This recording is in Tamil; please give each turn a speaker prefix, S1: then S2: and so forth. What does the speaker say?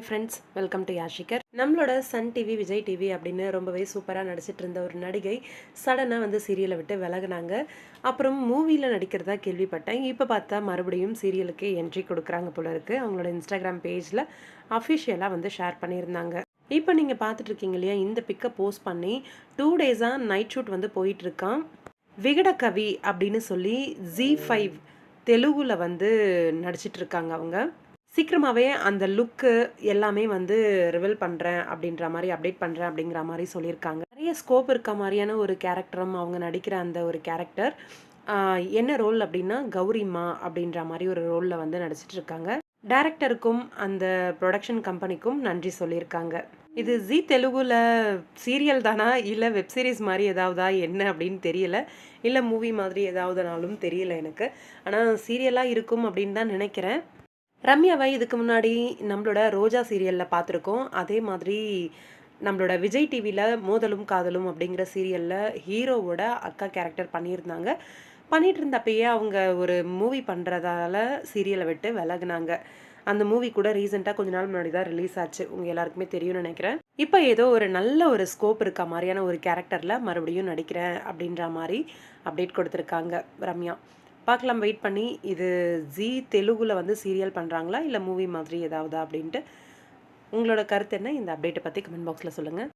S1: Hi friends welcome to Yashikar நம்மளோட சன் டிவி விஜய் டிவி அப்படின்னு ரொம்பவே சூப்பராக நடிச்சிட்டு இருந்த ஒரு நடிகை சடனாக வந்து சீரியலை விட்டு விலகினாங்க. அப்புறம் மூவியில் நடிக்கிறதா கேள்விப்பட்டேன். இப்போ பார்த்தா மறுபடியும் சீரியலுக்கு என்ட்ரி கொடுக்குறாங்க போல இருக்கு. அவங்களோட இன்ஸ்டாகிராம் பேஜில் அஃபிஷியலாக வந்து ஷேர் பண்ணியிருந்தாங்க. இப்போ நீங்கள் பார்த்துட்டு இருக்கீங்க இல்லையா இந்த பிக்கை போஸ்ட் பண்ணி டூ டேஸாக நைட் ஷூட் வந்து போயிட்டுருக்கான் விகடகவி அப்படின்னு சொல்லி ஜி ஃபைவ் தெலுங்குல வந்து நடிச்சிட்ருக்காங்க அவங்க. சீக்கிரமாகவே அந்த லுக்கு எல்லாமே வந்து ரிவீல் பண்ணுறேன் அப்படின்ற மாதிரி அப்டேட் பண்ணுறேன் அப்படிங்கிற மாதிரி சொல்லியிருக்காங்க. நிறைய ஸ்கோப் இருக்க மாதிரியான ஒரு கேரக்டரும் அவங்க நடிக்கிற அந்த ஒரு கேரக்டர் என்ன ரோல் அப்படின்னா கௌரிமா அப்படின்ற மாதிரி ஒரு ரோலில் வந்து நடிச்சிட்டு இருக்காங்க. டேரக்டருக்கும் அந்த ப்ரொடக்ஷன் கம்பெனிக்கும் நன்றி சொல்லியிருக்காங்க. இது ஜி தெலுங்குல சீரியல் தானா? இல்லை வெப் சீரிஸ் மாதிரி ஏதாவதா? என்ன அப்படின்னு தெரியல. இல்லை மூவி மாதிரி ஏதாவதுனாலும் தெரியல எனக்கு. ஆனால் சீரியலாக இருக்கும் அப்படின்னு தான் நினைக்கிறேன். ரம்யாவை இதுக்கு முன்னாடி நம்மளோட ரோஜா சீரியலில் பார்த்துருக்கோம். அதே மாதிரி நம்மளோட விஜய் டிவியில் மோதலும் காதலும் அப்படிங்கிற சீரியலில் ஹீரோவோட அக்கா கேரக்டர் பண்ணியிருந்தாங்க. பண்ணிகிட்டு இருந்தப்பயே அவங்க ஒரு மூவி பண்ணுறதால சீரியலை விட்டு விலகுனாங்க. அந்த மூவி கூட ரீசெண்டாக கொஞ்ச நாள் முன்னாடி தான் ரிலீஸ் ஆச்சு. உங்கள் எல்லாருக்குமே தெரியும்னு நினைக்கிறேன். இப்போ ஏதோ ஒரு நல்ல ஒரு ஸ்கோப் இருக்க மாதிரியான ஒரு கேரக்டரில் மறுபடியும் நடிக்கிறேன் அப்படின்ற மாதிரி அப்டேட் கொடுத்துருக்காங்க ரம்யா. பார்க்கலாம் வெயிட் பண்ணி இது ஜி தெலுங்குல வந்து சீரியல் பண்ணுறாங்களா இல்லை மூவி மாதிரி ஏதாவதா அப்படின்ட்டு? உங்களோட கருத்து என்ன? இந்த அப்டேட்டை பற்றி கமெண்ட் பாக்ஸில் சொல்லுங்கள்